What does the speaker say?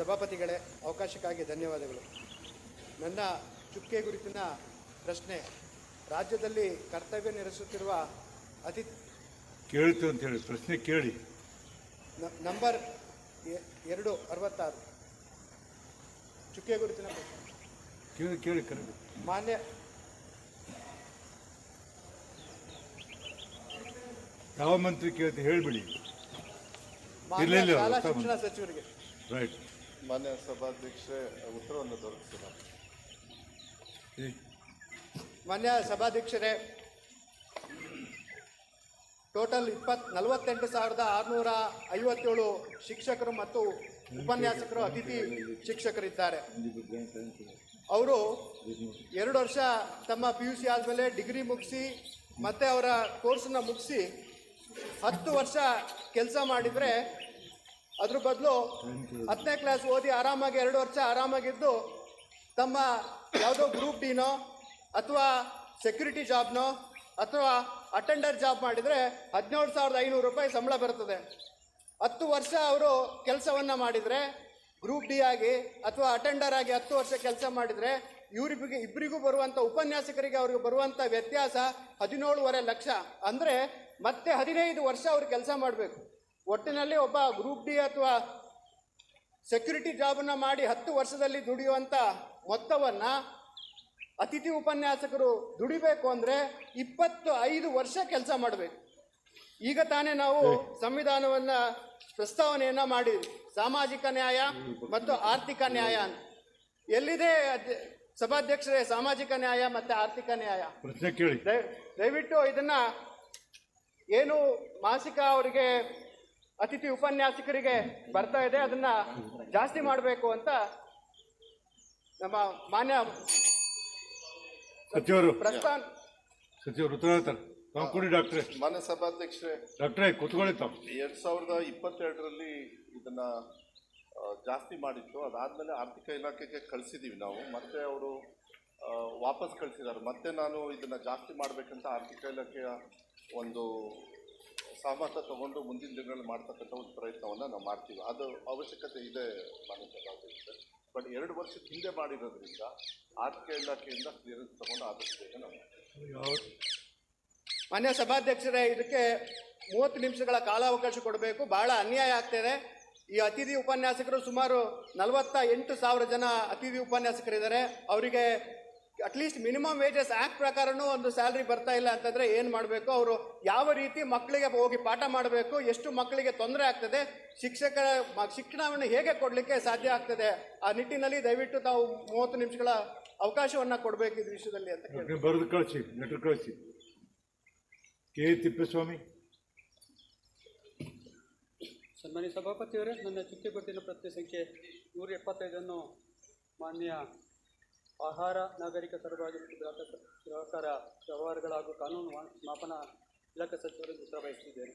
ಸಭಾಪತಿಗಳೇ ಅವಕಾಶಕ್ಕಾಗಿ ಧನ್ಯವಾದಗಳು. ನನ್ನ ಚುಕ್ಕೆ ಗುರುತಿನ ಪ್ರಶ್ನೆ ರಾಜ್ಯದಲ್ಲಿ ಕರ್ತವ್ಯ ನಿರ್ವಹಿಸುತ್ತಿರುವ ಅತಿ ಕೇಳ್ತು ಅಂತ ಹೇಳಿ ಪ್ರಶ್ನೆ ಕೇಳಿ. ನಂಬರ್ ಎರಡು ಅರವತ್ತಾರು. ಚುಕ್ಕೆ ಗುರುತಿನ ಪ್ರಶ್ನೆ. ಕೇಳಿ ಕೇಳಿ ಮಾನ್ಯ ಯಾವ ಮಂತ್ರಿ ಕೇಳ್ತಿ ಹೇಳ್ಬಿಡಿ. ಶಾಲಾ ಶಿಕ್ಷಣ ಸಚಿವರಿಗೆ. ರೈಟ್ ಮಾನ್ಯ ಸಭಾಧ್ಯಕ್ಷೆ ಉತ್ತರವನ್ನು ದೊರಕಿಸಿಲ್ಲ ಮಾನ್ಯ ಸಭಾಧ್ಯಕ್ಷರೇ ಟೋಟಲ್ ಇಪ್ಪತ್ ನಲವತ್ತೆಂಟು ಸಾವಿರದ ಆರುನೂರ ಐವತ್ತೇಳು ಶಿಕ್ಷಕರು ಮತ್ತು ಉಪನ್ಯಾಸಕರು ಅತಿಥಿ ಶಿಕ್ಷಕರಿದ್ದಾರೆ. ಅವರು ಎರಡು ವರ್ಷ ತಮ್ಮ ಪಿ ಯು ಸಿ ಆದಮೇಲೆ ಡಿಗ್ರಿ ಮುಗಿಸಿ ಮತ್ತೆ ಅವರ ಕೋರ್ಸನ್ನ ಮುಗಿಸಿ ಹತ್ತು ವರ್ಷ ಕೆಲಸ ಮಾಡಿದರೆ ಅದ್ರ ಬದಲು ಹತ್ತನೇ ಕ್ಲಾಸ್ ಓದಿ ಆರಾಮಾಗಿ ಎರಡು ವರ್ಷ ಆರಾಮಾಗಿದ್ದು ತಮ್ಮ ಯಾವುದೋ ಗ್ರೂಪ್ ಡಿನೋ ಅಥವಾ ಸೆಕ್ಯೂರಿಟಿ ಜಾಬ್ನೋ ಅಥವಾ ಅಟೆಂಡರ್ ಜಾಬ್ ಮಾಡಿದರೆ ಹದಿನೇಳು ಸಾವಿರದ ಐನೂರು ರೂಪಾಯಿ ಸಂಬಳ ಬರ್ತದೆ. ಹತ್ತು ವರ್ಷ ಅವರು ಕೆಲಸವನ್ನು ಮಾಡಿದರೆ ಗ್ರೂಪ್ ಡಿ ಆಗಿ ಅಥವಾ ಅಟೆಂಡರ್ ಆಗಿ ಹತ್ತು ವರ್ಷ ಕೆಲಸ ಮಾಡಿದರೆ ಇವರಿಗೂ ಇಬ್ಬರಿಗೂ ಬರುವಂಥ ಉಪನ್ಯಾಸಕರಿಗೆ ಅವ್ರಿಗೆ ಬರುವಂಥ ವ್ಯತ್ಯಾಸ ಹದಿನೇಳುವರೆ ಲಕ್ಷ. ಅಂದರೆ ಮತ್ತೆ ಹದಿನೈದು ವರ್ಷ ಅವರು ಕೆಲಸ ಮಾಡಬೇಕು. ಒಟ್ಟಿನಲ್ಲಿ ಒಬ್ಬ ಗ್ರೂಪ್ ಡಿ ಅಥವಾ ಸೆಕ್ಯುರಿಟಿ ಜಾಬನ್ನು ಮಾಡಿ ಹತ್ತು ವರ್ಷದಲ್ಲಿ ದುಡಿಯುವಂಥ ಮೊತ್ತವನ್ನು ಅತಿಥಿ ಉಪನ್ಯಾಸಕರು ದುಡಿಬೇಕು ಅಂದರೆ ಇಪ್ಪತ್ತು ಐದು ವರ್ಷ ಕೆಲಸ ಮಾಡಬೇಕು. ಈಗ ತಾನೇ ನಾವು ಸಂವಿಧಾನವನ್ನು ಪ್ರಸ್ತಾವನೆಯನ್ನು ಮಾಡಿ ಸಾಮಾಜಿಕ ನ್ಯಾಯ ಮತ್ತು ಆರ್ಥಿಕ ನ್ಯಾಯ ಅಂತ. ಎಲ್ಲಿದೆ ಸಭಾಧ್ಯಕ್ಷರೇ ಸಾಮಾಜಿಕ ನ್ಯಾಯ ಮತ್ತು ಆರ್ಥಿಕ ನ್ಯಾಯ? ದಯವಿಟ್ಟು ಇದನ್ನು ಏನು ಮಾಸಿಕ ಅವರಿಗೆ ಅತಿಥಿ ಉಪನ್ಯಾಸಕರಿಗೆ ಬರ್ತಾ ಇದೆ. ಅದನ್ನ ಜಾಸ್ತಿ ಮಾಡಬೇಕು ಅಂತ ನಮ್ಮ ಮಾನ್ಯ ಸಚಿವರು. ಪ್ರಸ್ತಾವ ಸಚಿವರು ತಾವು ಕೊಡಿ ಡಾಕ್ಟ್ರೇ. ಮಾನ್ಯ ಸಭಾಧ್ಯಕ್ಷರೇ. ಡಾಕ್ಟ್ರೆ ಕೂತ್ಕೊಳ್ಳಿ ತಾವು. ಎರಡ್ ಸಾವಿರದ ಇಪ್ಪತ್ತೆರಡರಲ್ಲಿ ಇದನ್ನ ಜಾಸ್ತಿ ಮಾಡಿತ್ತು. ಅದಾದ್ಮೇಲೆ ಆರ್ಥಿಕ ಇಲಾಖೆಗೆ ಕಳಿಸಿದೀವಿ ನಾವು. ಮತ್ತೆ ಅವರು ವಾಪಸ್ ಕಳಿಸಿದ್ದಾರೆ. ಮತ್ತೆ ನಾನು ಇದನ್ನ ಜಾಸ್ತಿ ಮಾಡಬೇಕಂತ ಆರ್ಥಿಕ ಇಲಾಖೆಯ ಒಂದು ಸಹಮತ ತಗೊಂಡು ಮುಂದಿನ ದಿನಗಳಲ್ಲಿ ಮಾಡ್ತಕ್ಕಂಥ ಒಂದು ಪ್ರಯತ್ನವನ್ನು ನಾವು ಮಾಡ್ತೀವಿ. ಅದು ಅವಶ್ಯಕತೆ ಇದೆ ಮಾನ್ಯತೆ ಬಟ್ ಎರಡು ವರ್ಷದ ಹಿಂದೆ ಮಾಡಿರೋದ್ರಿಂದ ಆರ್ಥಿಕ ಇಲಾಖೆಯಿಂದ ಕ್ಲಿಯರೆನ್ಸ್ ತಗೊಂಡು ಆದಷ್ಟು ಬೇಗ ನಾವು ಮಾನ್ಯ ಸಭಾಧ್ಯಕ್ಷರೇ, ಇದಕ್ಕೆ ಮೂವತ್ತು ನಿಮಿಷಗಳ ಕಾಲಾವಕಾಶ ಕೊಡಬೇಕು. ಬಹಳ ಅನ್ಯಾಯ ಆಗ್ತಿದೆ ಈ ಅತಿಥಿ ಉಪನ್ಯಾಸಕರು ಸುಮಾರು ನಲವತ್ತ ಎಂಟು ಸಾವಿರ ಜನ ಅತಿಥಿ ಉಪನ್ಯಾಸಕರಿದ್ದಾರೆ. ಅವರಿಗೆ at least minimum wages act ಪ್ರಕಾರನೂ ಒಂದು ಸ್ಯಾಲ್ರಿ ಬರ್ತಾ ಇಲ್ಲ ಅಂತಂದ್ರೆ ಏನು ಮಾಡಬೇಕು? ಅವರು ಯಾವ ರೀತಿ ಮಕ್ಕಳಿಗೆ ಹೋಗಿ ಪಾಠ ಮಾಡಬೇಕು? ಎಷ್ಟು ಮಕ್ಕಳಿಗೆ ತೊಂದರೆ ಆಗ್ತದೆ? ಶಿಕ್ಷಕರ ಮ- ಶಿಕ್ಷಣವನ್ನು ಹೇಗೆ ಕೊಡಲಿಕ್ಕೆ ಸಾಧ್ಯ ಆಗ್ತದೆ? ಆ ನಿಟ್ಟಿನಲ್ಲಿ ದಯವಿಟ್ಟು ತಾವು ಮೂವತ್ತು ನಿಮಿಷಗಳ ಅವಕಾಶವನ್ನು ಕೊಡಬೇಕು ಈ ವಿಷಯದಲ್ಲಿ ಅಂತ ಬರೆದು ಕಳಿಸಿ ಲೆಟರ್ ಕಳಿಸಿ. ಕೆ. ತಿಪ್ಪೇಸ್ವಾಮಿ. ಸನ್ಮಾನ್ಯ ಸಭಾಪತಿಯವರೇ ನನ್ನ ಚುಟ್ಟಿ ಗುರುತಿನ ಪ್ರಶ್ನೆ ಸಂಖ್ಯೆ ನೂರ ಎಪ್ಪತ್ತೈದನ್ನು ಮಾನ್ಯ ಆಹಾರ ನಾಗರಿಕ ಸರಬರಾಜು ಮತ್ತು ಗ್ರಾಹಕ ವ್ಯವಹಾರಗಳ ಹಾಗೂ ಕಾನೂನು ಮಾಪನ ಇಲಾಖೆ ಸಚಿವರು ಉತ್ತರ ಬಯಸುತ್ತಿದ್ದೇನೆ